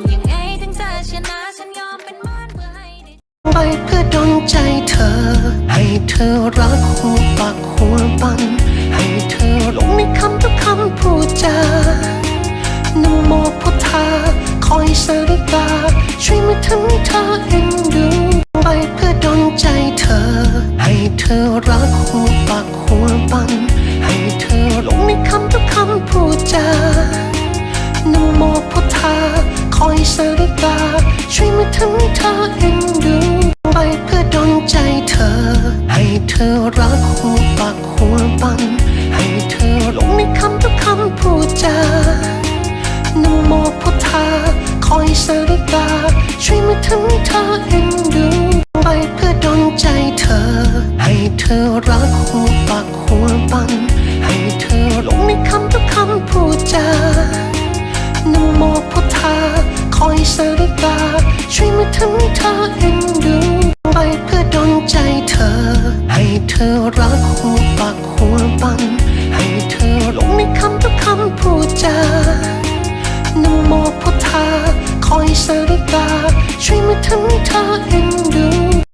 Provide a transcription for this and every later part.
ำยังไงถึงเธชนะฉันยอมเป็นม่านเพื่อให้ไดปเพื่อดนใจเธอ ให้เธอรักหัวปากหัวปัน ให้เธอลงในคำทุกคำพูดจานโมพุทธาคอยสาริกา ช่วยมาทำให้เธอเอ็นดูไปเพื่อดนใจเธอ ให้เธอรักหัวปากหัวปัน ธอรักหัวปากหัวปันให้เธอลงในคำทุกคำพูดจานโมพุทธาคอยสริตาช่วยมาทำให้เธอเอ็นดูไปเพื่อดนใจเธอ ให้เธอรักหัวปากหัวปันให้เธอลงในคำทุกคำพูดจานโมพุทธาคอยสริตาช่วยมาทำให้เธอเอ็นดู ธอรักหัวปากหัวปันให้เธอลงในคำทุกคำพูดจานโมพุทธาคอยสริตาช่วยมาทำให้เธอเอ็นดู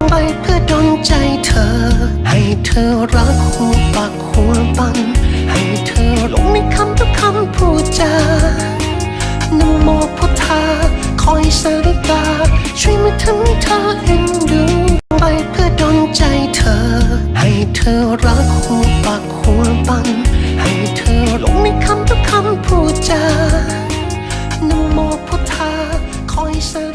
ไปเพื่อดนใจเธอ ให้เธอรักหัวปากหัวปันให้เธอลงในคำทุกคำพูดจานโมพุทธาคอยสริตาช่วยมาทำให้เธอเอ็น หัปากหัวปัง ให้เธอลงในคำทุกคำพูดจาน้ำโมพุทธาคอยเสริ